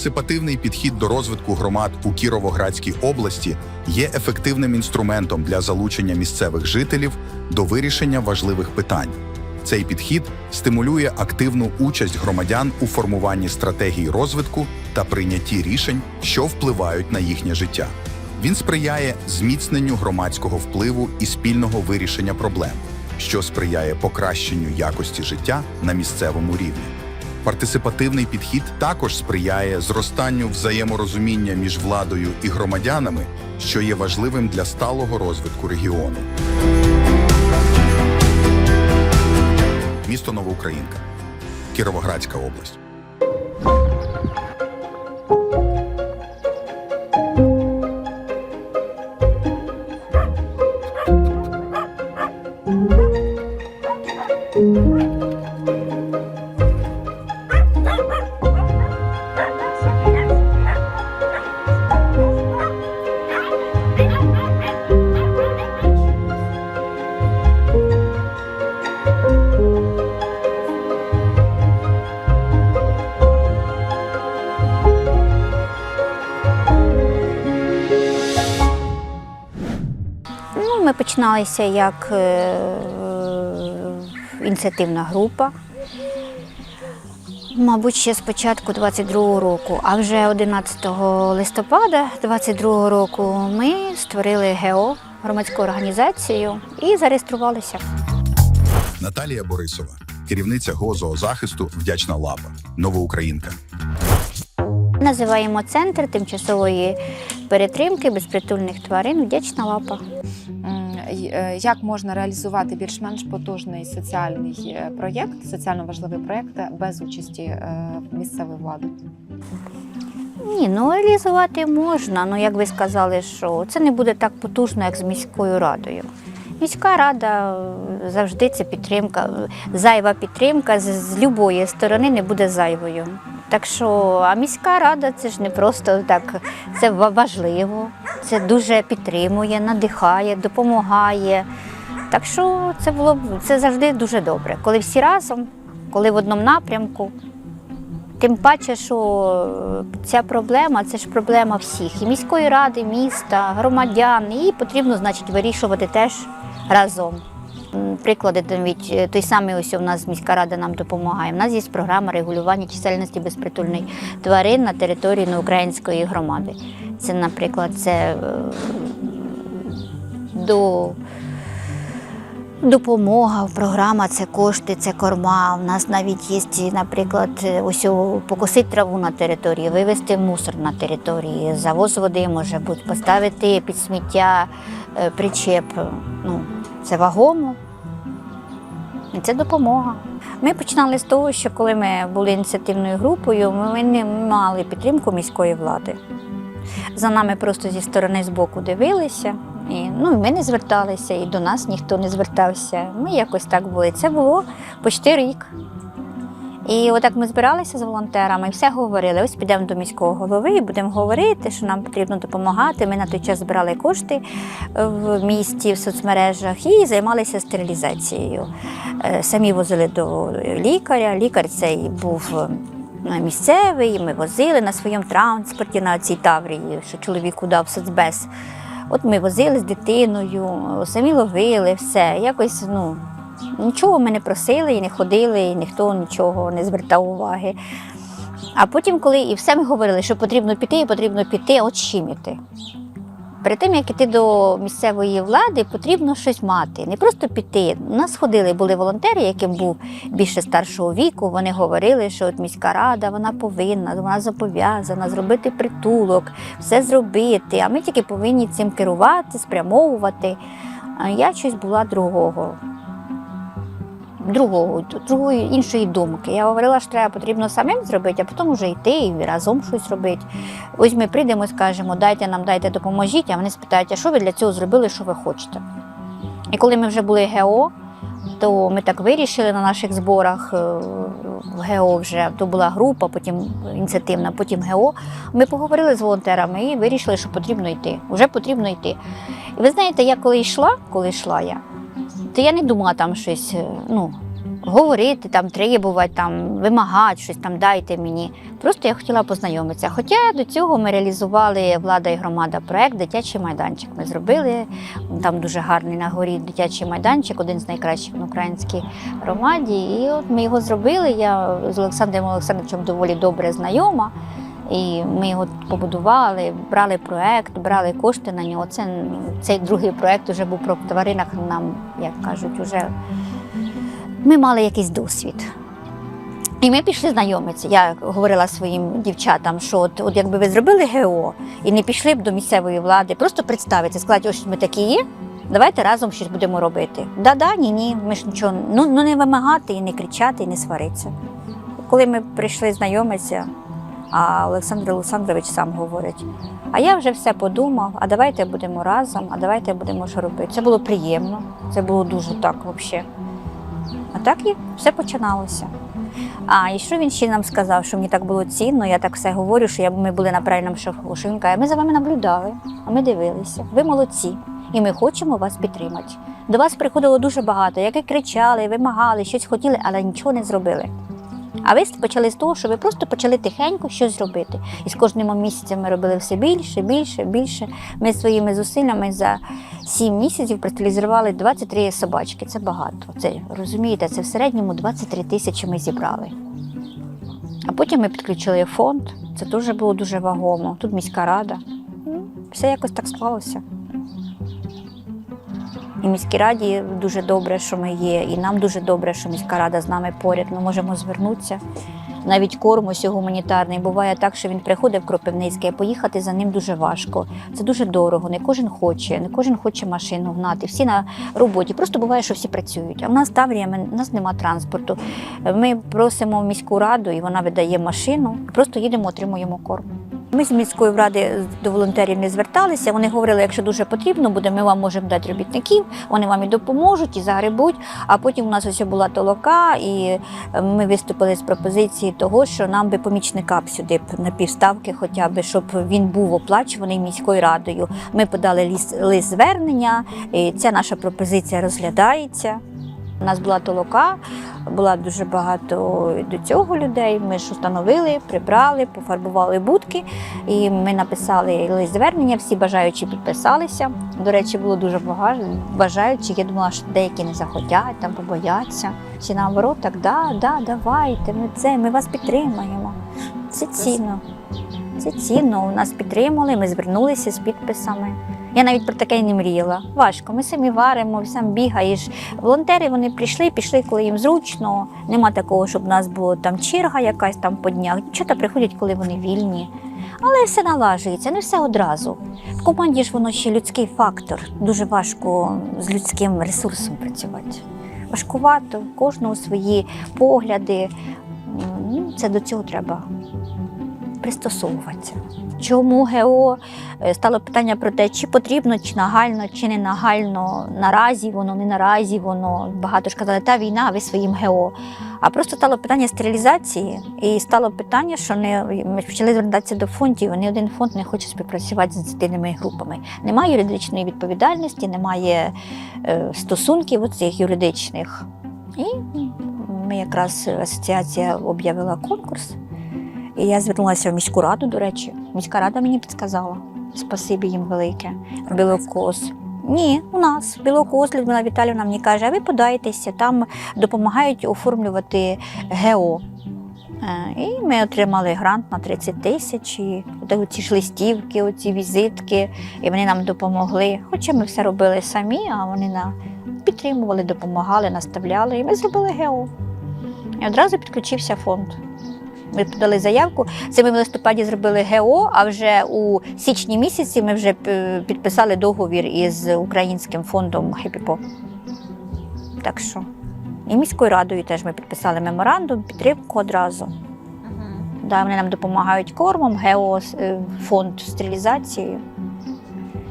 Партисипативний підхід до розвитку громад у Кіровоградській області є ефективним інструментом для залучення місцевих жителів до вирішення важливих питань. Цей підхід стимулює активну участь громадян у формуванні стратегій розвитку та прийнятті рішень, що впливають на їхнє життя. Він сприяє зміцненню громадського впливу і спільного вирішення проблем, що сприяє покращенню якості життя на місцевому рівні. Партисипативний підхід також сприяє зростанню взаєморозуміння між владою і громадянами, що є важливим для сталого розвитку регіону. Місто Новоукраїнка, Кіровоградська область. Починалися як е, ініціативна група. Мабуть, ще з початку 22-го року, а вже 11 листопада 22-го року ми створили ГО, громадську організацію, і зареєструвалися. Наталія Борисова, керівниця гозоозахисту Вдячна лапа, Новоукраїнка. Називаємо центр тимчасової перетримки безпритульних тварин Вдячна лапа. Е, Як можна реалізувати більш-менш потужний соціальний е, проєкт, соціально важливий проєкт е, без участі місцевої влади? Ні, ну реалізувати можна. Ну як ви сказали, що це не буде так потужно, як з міською радою. Міська рада завжди це підтримка, зайва підтримка з, з любої сторони не буде зайвою. Так що, а міська рада це ж не просто так, це важливо, це дуже підтримує, надихає, допомагає. Так що це було це завжди дуже добре, коли всі разом, коли в одному напрямку. Тим паче, що е, ця проблема це ж проблема всіх і міської ради, міста, громадян. І потрібно, значить, вирішувати теж разом. Приклади навіть е, той самий ось у нас міська рада нам допомагає. У нас є програма регулювання чисельності безпритульних тварин на території української громади. Це, наприклад, це е, до Допомога, програма це кошти, це корма. У нас навіть є, наприклад, ось покосити траву на території, вивезти мусор на території, завоз води може бути, поставити під сміття е, причеп. Ну, це вагомо. І це допомога. Ми починали з того, що коли ми були ініціативною групою, ми не мали підтримку міської влади. За нами просто зі сторони з боку дивилися. І, ну, ми не зверталися, і до нас ніхто не звертався. Ми якось так були. Це було почти рік. І отак ми збиралися з волонтерами все говорили. Ось підемо до міського голови і будемо говорити, що нам потрібно допомагати. Ми на той час збирали кошти в місті, в соцмережах і займалися стерилізацією. Е, Самі возили до лікаря. Лікар цей був е, місцевий. Ми возили на своєму транспорті на цій таврії, що чоловіку дав соцбез. От ми возили з дитиною, самі ловили все. Якось ну, нічого ми не просили і не ходили, і ніхто нічого не звертав уваги. А потім, коли і все ми говорили, що потрібно піти, і потрібно піти, от чим іти. Перед тим, як іти до місцевої влади, потрібно щось мати, не просто піти. У нас ходили, були волонтери, яким був більше старшого віку. Вони говорили, що от міська рада вона повинна, вона зобов'язана зробити притулок, все зробити. А ми тільки повинні цим керувати, спрямовувати. А я щось була другого. Другого, другої іншої думки. Я говорила, що треба потрібно самим зробити, а потім вже йти і разом щось робити. Ось ми прийдемо і скажемо, дайте нам, дайте, допоможіть, а вони спитають, а що ви для цього зробили, що ви хочете. І коли ми вже були ГО, то ми так вирішили на наших зборах е, в ГО вже то була група, потім ініціативна, потім ГО. Ми поговорили з волонтерами і вирішили, що потрібно йти. Вже потрібно йти. І ви знаєте, я коли йшла, коли йшла я, то я не думала там щось, е, ну, говорити, там требувати, там вимагати щось, там дайте мені. Просто я хотіла познайомитися. Хоча до цього ми реалізували влада і громада проект Дитячий майданчик. Ми зробили там дуже гарний на горі дитячий майданчик, один з найкращих в українській громаді. І от ми його зробили. Я з Олександром Олександровичем доволі добре знайома. І ми його побудували, брали проект, брали кошти на нього. Це цей другий проект вже був про тваринах. Нам, як кажуть, вже ми мали якийсь досвід. І ми пішли знайомитися. Я говорила своїм дівчатам, що от, от якби ви зробили ГО і не пішли б до місцевої влади, просто представити, сказати, ось ми такі є. Давайте разом щось будемо робити. Да-да, ні, ні. Ми ж нічого ну, ну не вимагати, і не кричати, і не сваритися. Коли ми прийшли знайомитися, а Олександр Олександрович сам говорить: а я вже все подумав, а давайте будемо разом, а давайте будемо що робити. Це було приємно, це було дуже так взагалі. А так і все починалося. А і що він ще нам сказав, що мені так було цінно, я так все говорю, що ми були на правильному шляху. Що він каже, ми за вами наблюдали, а ми дивилися. Ви молодці, і ми хочемо вас підтримати. До вас приходило дуже багато, як і кричали, вимагали, щось хотіли, але нічого не зробили. А ви почали з того, що ви просто почали тихенько щось робити. І з кожним місяцем ми робили все більше, більше, більше. Ми своїми зусиллями за сім місяців простилізували 23 собачки. Це багато. Це розумієте, це в середньому 23 тисячі ми зібрали. А потім ми підключили фонд. Це теж було дуже вагомо. Тут міська рада. Ну, Все якось так склалося. І міській раді дуже добре, що ми є, і нам дуже добре, що міська рада з нами поряд. Ми можемо звернутися. Навіть корм гуманітарний буває так, що він приходить в Кропивницький, а поїхати за ним дуже важко. Це дуже дорого. Не кожен хоче, не кожен хоче машину гнати. Всі на роботі. Просто буває, що всі працюють. А в нас Таврія, у нас нема транспорту. Ми просимо міську раду, і вона видає машину. Просто їдемо, отримуємо корм. Ми з міської ради до волонтерів не зверталися. Вони говорили, якщо дуже потрібно буде, ми вам можемо дати робітників, вони вам і допоможуть, і загребуть. А потім у нас ось була толока, і ми виступили з пропозиції того, що нам би помічника б сюди б на півставки, хоча б щоб він був оплачуваний міською радою. Ми подали лист звернення, і ця наша пропозиція розглядається. У нас була толока, була дуже багато до цього людей. Ми ж установили, прибрали, пофарбували будки, і ми написали лист звернення. Всі бажаючі підписалися. До речі, було дуже багато бажаючих. Я думала, що деякі не захотять, там побояться. Чи наоборот, так да, да, давайте, ми це, ми вас підтримаємо. Це цінно. Це цінно. У нас підтримали, ми звернулися з підписами. Я навіть про таке не мріяла. Важко. Ми самі варимо, сам бігаєш. Волонтери вони прийшли, пішли, коли їм зручно. Нема такого, щоб в нас була там черга якась там по днях. Дівчата приходять, коли вони вільні. Але все налажується, не все одразу. В команді ж воно ще людський фактор. Дуже важко з людським ресурсом працювати. Важкувато, кожного свої погляди. Ну, Це до цього треба пристосовуватися. Чому ГО Е, стало питання про те, чи потрібно, чи нагально, чи не нагально. Наразі воно, не наразі воно. Багато ж казали, та війна, а ви своїм ГО. А просто стало питання стерилізації, і стало питання, що не ми почали звертатися до фондів. Ні один фонд не хоче співпрацювати з ініціативними групами. Немає юридичної відповідальності, немає е, стосунків оцих юридичних. І ми якраз асоціація об'явила конкурс. І я звернулася в міську раду, до речі. Міська рада мені підказала. Спасибі їм велике. Білокос. Ні, у нас Білокос Людмила Віталівна мені каже, а ви подаєтеся, там допомагають оформлювати ГО. Е, І ми отримали грант на 30 тисяч, і от ці ж листівки, оці візитки, і вони нам допомогли. Хоча ми все робили самі, а вони на... підтримували, допомагали, наставляли, і ми зробили ГО. І одразу підключився фонд. Ми подали заявку. Це ми в листопаді зробили ГО, а вже у січні місяці ми вже е, підписали договір із українським фондом Хепіпо. Так що. І міською радою теж ми підписали меморандум, підтримку одразу. Да, вони нам допомагають кормом, ГЕО, е, фонд стерилізації.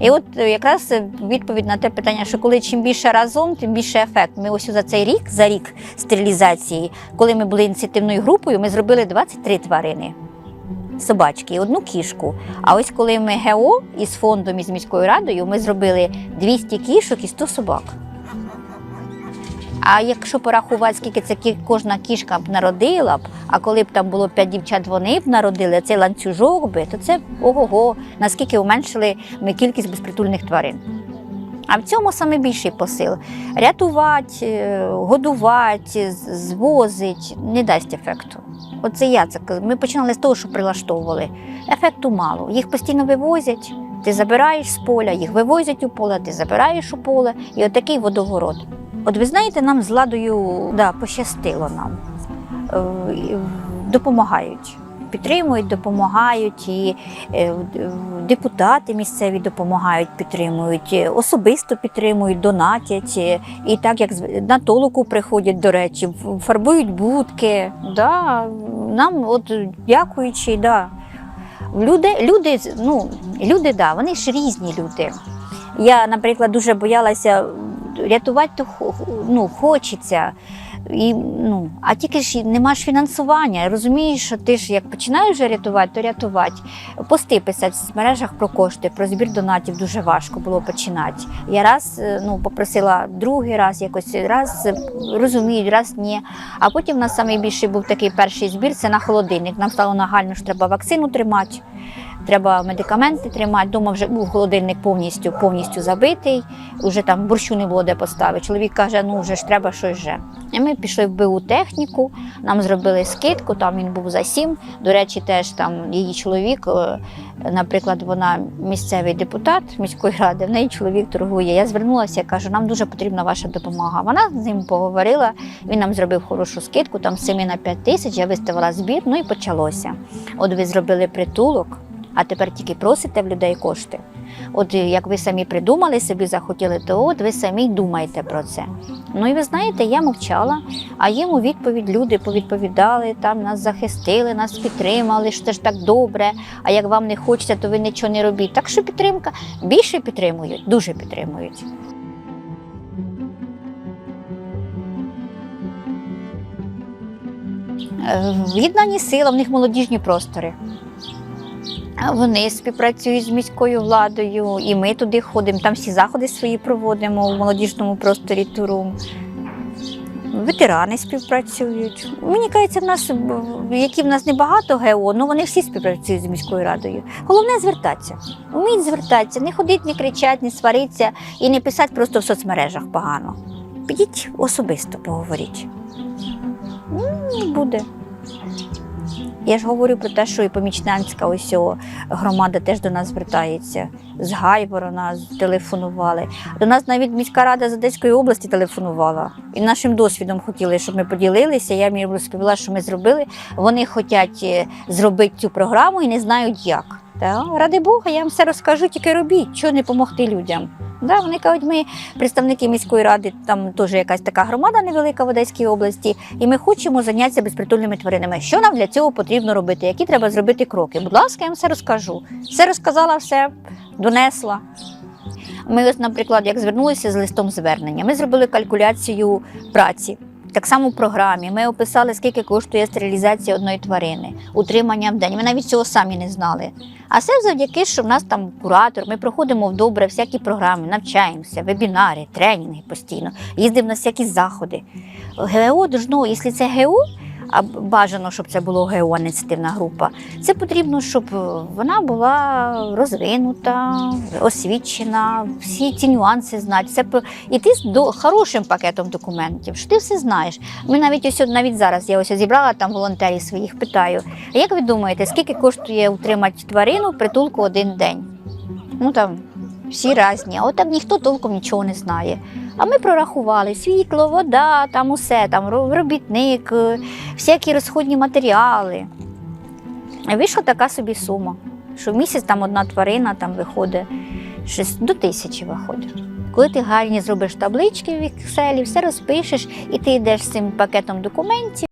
І от е, якраз е, відповідь на те питання, що коли чим більше разом, тим більше ефект. Ми ось за цей рік, за рік стерилізації, коли ми були ініціативною групою, ми зробили 23 тварини. Собачки одну кішку. А ось коли ми ГО із фондом із міською радою, ми зробили 200 кішок і 100 собак. А якщо порахувати, скільки це кожна кішка б народила б, а коли б там було п'ять дівчат, вони б народили цей ланцюжок би, то це ого-го, наскільки уменшили ми кількість безпритульних тварин. А в цьому саме більший посил. Рятувати, е, годувати, з- звозить не дасть ефекту. Оце я це. Ми починали з того, що прилаштовували. Ефекту мало. Їх постійно вивозять, ти забираєш з поля, їх вивозять у поле, ти забираєш у поле. І отакий водоворот. От ви знаєте, нам з ладою да, пощастило нам. Е, Допомагають. Підтримують, допомагають, і е, депутати місцеві допомагають, підтримують, е, особисто підтримують, донатять. І так як на толоку приходять, до речі, фарбують будки. Да, нам, от дякуючи, да. Люди, люди, ну, люди, да, вони ж різні люди. Я, наприклад, дуже боялася рятувати, то ну, хочеться. І, ну, а тільки ж нема ж фінансування. Розумієш, що ти ж як починаєш вже рятувати, то рятувати. Пости писати в мережах про кошти, про збір донатів дуже важко було починати. Я раз е, ну, попросила другий раз, якось раз е, розуміють, раз ні. А потім в нас найбільший був такий перший збір це на холодильник. Нам стало нагально, що треба вакцину тримати. Треба медикаменти тримати. Дома вже був холодильник повністю повністю забитий. Уже там борщу не було де поставити. Чоловік каже: ну вже ж треба щось же. І ми пішли в БУ техніку, нам зробили скидку, там він був за сім. До речі, теж там її чоловік, е, наприклад, вона місцевий депутат міської ради, в неї чоловік торгує. Я звернулася, кажу, нам дуже потрібна ваша допомога. Вона з ним поговорила, він нам зробив хорошу скидку, там з 7 на 5 тисяч, я виставила збір, ну і почалося. От ви зробили притулок, а тепер тільки просите в людей кошти. От е, як ви самі придумали, собі захотіли, то от ви самі думаєте про це. Ну і ви знаєте, я мовчала, а їм у відповідь люди повідповідали, там нас захистили, нас підтримали, що ж так добре. А як вам не хочеться, то ви нічого не робіть. Так що підтримка більше підтримують, дуже підтримують. Е, В'єднані сила, в них молодіжні простори. Вони співпрацюють з міською владою, і ми туди ходимо. Там всі заходи свої проводимо в молодіжному просторі Турум. Ветерани співпрацюють. Мені кажеться, в нас які в нас небагато ГО, але вони всі співпрацюють з міською радою. Головне звертатися. Вміють звертатися, не ходити, не кричати, не сваритися і не писати просто в соцмережах погано. Підіть особисто поговоріть. Ну, буде. Я ж говорю про те, що і помічненська ось громада теж до нас звертається. З Гайворона телефонували. До нас навіть міська рада з Одеської області телефонувала. І нашим досвідом хотіли, щоб ми поділилися. Я їм розповіла, що ми зробили. Вони хочуть е, зробити цю програму і не знають як. Та, ради Бога, я вам все розкажу, тільки робіть, що не допомогти людям. Да, вони кажуть, ми представники міської ради, там теж якась така громада невелика в Одеській області, і ми хочемо зайнятися безпритульними тваринами. Що нам для цього потрібно робити? Які треба зробити кроки? Будь ласка, я вам все розкажу. Все розказала, все донесла. Ми, ось, наприклад, як звернулися з листом звернення, ми зробили калькуляцію праці. Так само в програмі ми описали, скільки коштує стерилізація одної тварини, утримання в день. Ми навіть цього самі не знали. А все завдяки, що в нас там куратор, ми проходимо в добре всякі програми, навчаємося, вебінари, тренінги постійно, їздимо на всякі заходи. ГО должно, якщо це ГО, а бажано, щоб це було ГО, а не ініціативна група, це потрібно, щоб е, вона була розвинута, освічена, всі ці нюанси знати. Це іти з до хорошим пакетом документів, що ти все знаєш. Ми навіть ось навіть зараз я ось зібрала там волонтерів своїх, питаю. А як ви думаєте, скільки коштує утримати тварину в притулку один день? Ну там всі різні, а от так ніхто толком нічого не знає. А ми прорахували світло, вода, там усе, там робітник, е, всякі розходні матеріали. Вийшла така собі сума, що в місяць там одна тварина там виходить до тисячі виходить. Коли ти гарні зробиш таблички в Excel, все розпишеш, і ти йдеш з цим пакетом документів.